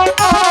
এই,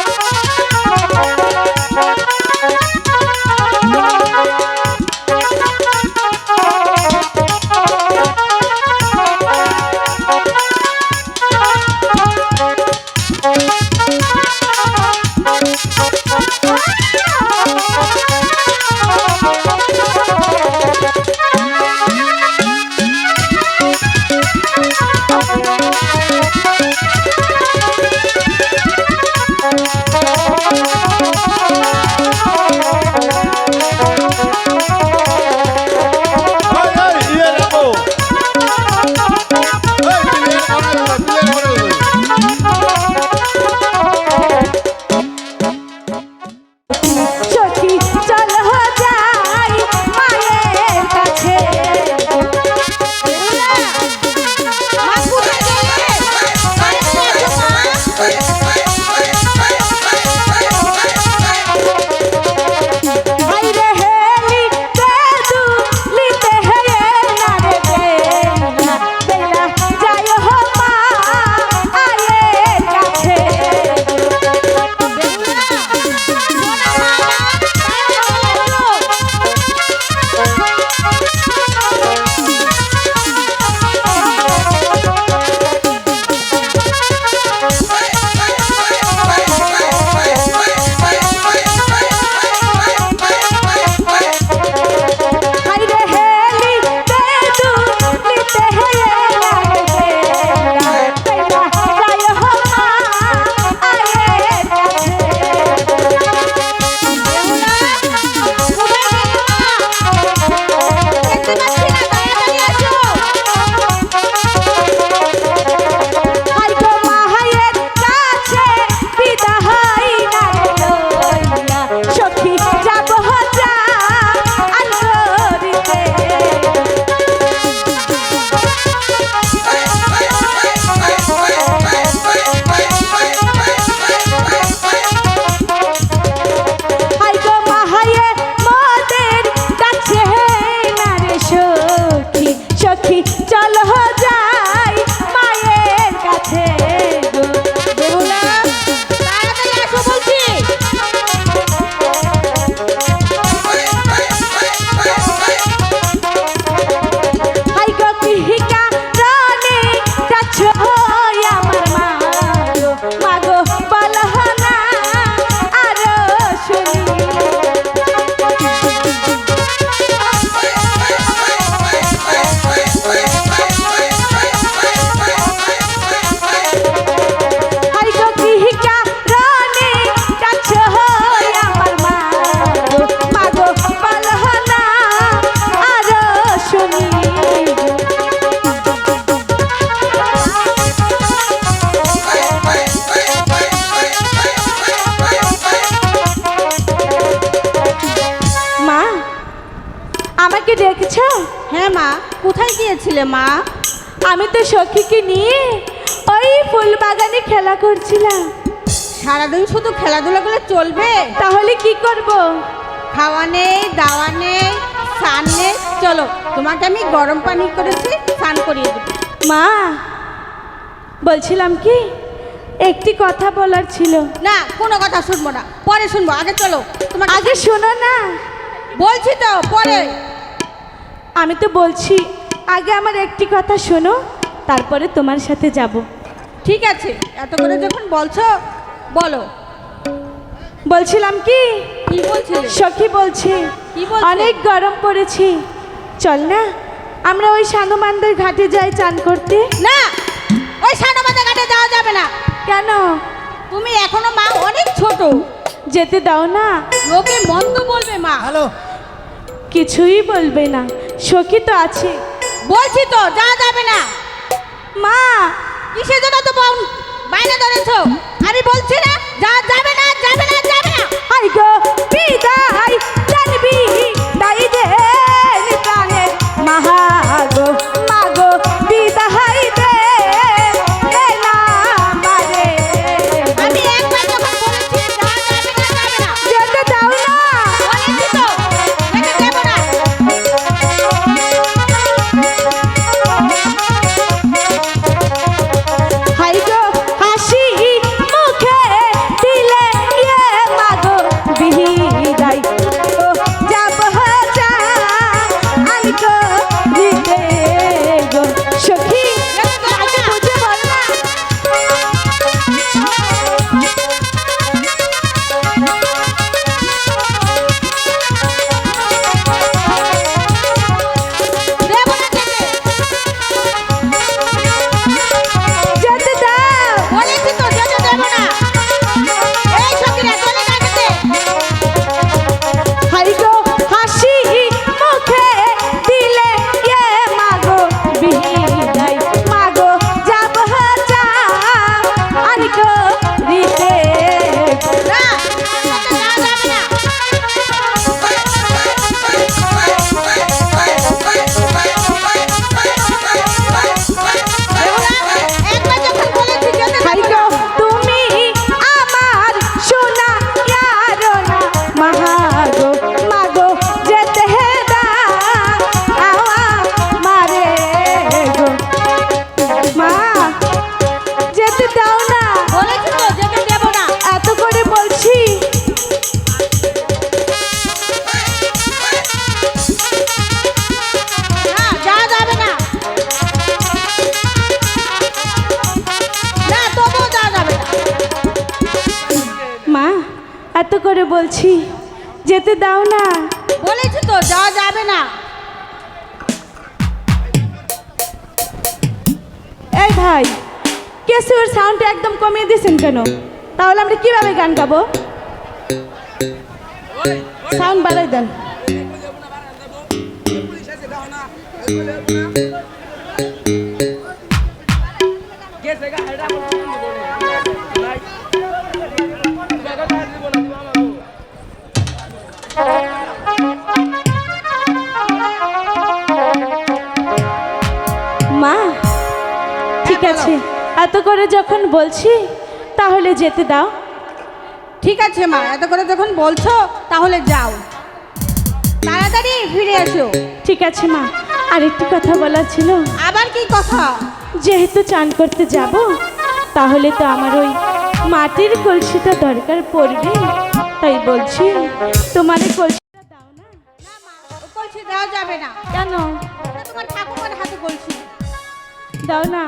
কোথায় মা। আমি তো সখীকে নিয়ে ওই ফুল বাগানে খেলা করছিলাম। সারাদিন শুধু খেলাধুলা করলে চলবে? তাহলে কি করব? খাওয়া নেই দাওয়া নেই স্নান নেই। চলো তোমাকে আমি গরম পানি করেছি স্নান করিয়ে দেবো। মা বলছিলাম কি একটি কথা বলার ছিল। না কোনো কথা শুনব না। পরে শুনব আগে চলো। তোমাকে আগে শোনো না। বলছি তো পরে। আমি তো বলছি আগে আমার একটি কথা শোনো তারপরে তোমার সাথে যাব। ঠিক আছে এত করে যখন বলছো বলো। বলছিলাম কি? কি বলছিলে? সখী বলছে কি অনেক গরম পড়েছে। চল না আমরা ওই সানুমানদের ঘাটে যাই চান করতে। না ওই সাদামাতা ঘাটে যাওয়া যাবে না। কেন? তুমি এখনও মা অনেক ছোট। যেতে দাও না। লোকে মন্দ বলবে মা। হ্যালো। কিছুই বলবে না। সখী তো আছে। বলছি তো যাওয়া যাবে না। মা, কিসের জন্য তো বাইরে ধরেছো? আমি বলছি না যা যাবে না যাবে না করে বলছি যেতে দাও না। বলেছি তো যাওয়া যাবে না। এই ভাই কেসিওর সাউন্ডটা একদম কমিয়ে দিয়েছেন কেন? তাহলে আমরা কীভাবে গান গাবো? সাউন্ড বাড়াই দেন। মা আছে এত করে যখন বলছি তাহলে যেতে দাও। ঠিক আছে মা এত করে যখন বলছো তাহলে যাও। তাড়াতাড়ি ফিরে এসো। ঠিক আছে মা আরেকটি কথা বলার ছিল। আবার কি কথা? যেহেতু চান করতে যাব তাহলে তো আমার ওই মাটির কলসিটা দরকার পড়বে তাই বলছি তোমার এই কলসিটা দাও না। না মা ও কলসি দেওয়া যাবে না। কেন? তোমার ঠাকুমার হাতে কলসি। দাও না।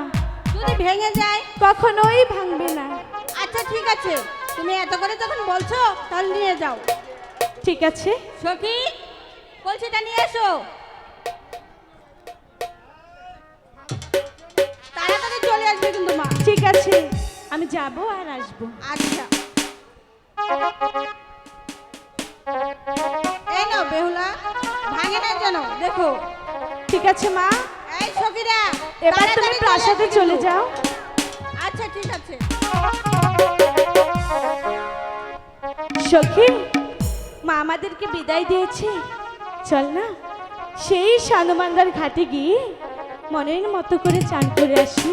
যদি ভেঙে যায় কখনোই ভাঙবে না। আচ্ছা ঠিক আছে। তুমি এত করে যখন বলছো তাহলে নিয়ে যাও। ঠিক আছে। সখী কলসিটা নিয়ে এসো। তাড়াতাড়ি চলে আসবে কিন্তু মা। ঠিক আছে। আমি যাব আর আসব। আচ্ছা। এই নাও বেহুলা। ভাঙে না যেন দেখো। ঠিক আছে মা। এই সখীরা এবার তুমি প্রাসাদে চলে যাও। আচ্ছা ঠিক আছে। সখী মা আমাদেরকে বিদায় দিয়েছে। চল না সেই সানুমানদার ঘাটে গিয়ে মনের মতো করে চান করে আসি।